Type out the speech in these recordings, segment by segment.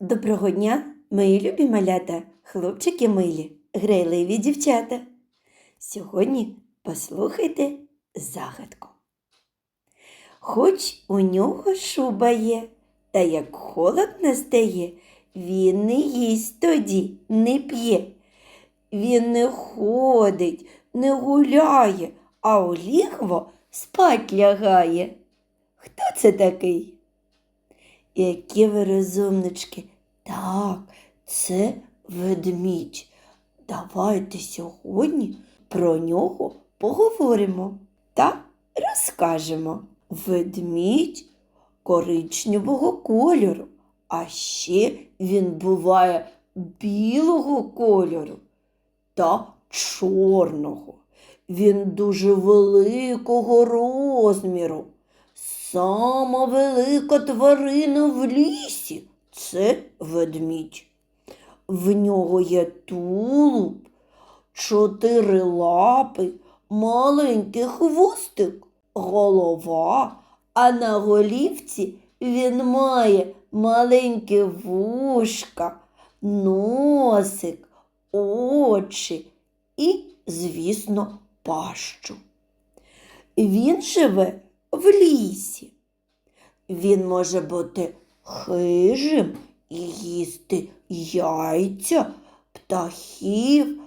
Доброго дня, мої любі малята, хлопчики милі, грайливі дівчата. Сьогодні послухайте загадку. Хоч у нього шуба є, та як холод настає, він не їсть тоді, не п'є. Він не ходить, не гуляє, а у лігво спать лягає. Хто це такий? Які ви розумнички. Так, це ведмідь. Давайте сьогодні про нього поговоримо та розкажемо. Ведмідь коричневого кольору, а ще він буває білого кольору та чорного. Він дуже великого розміру. Сама велика тварина в лісі це ведмідь. В нього є тулуб, чотири лапи, маленький хвостик, голова, а на голівці він має маленькі вушка, носик, очі і, звісно, пащу. Він живе в лісі. Він може бути хижим і їсти яйця, птахів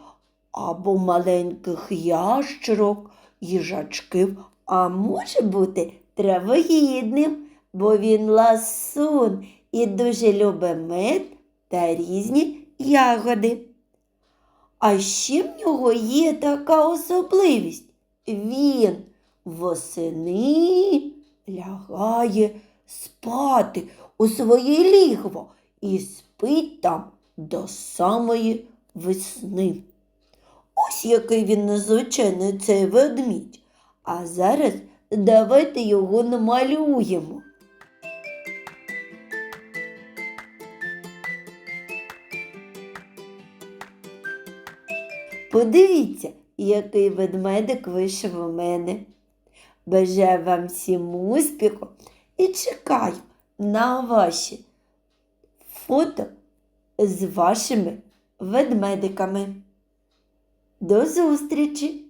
або маленьких ящерок, їжачків, а може бути травоїдним, бо він ласун і дуже любить мед та різні ягоди. А ще в нього є така особливість. Він восени лягає спати у своє лігво і спить там до самої весни. Ось який він незвичайний цей ведмідь. А зараз давайте його намалюємо. Подивіться, який ведмедик вийшов у мене. Бажаю вам всім успіху і чекаю на ваші фото з вашими ведмедиками. До зустрічі!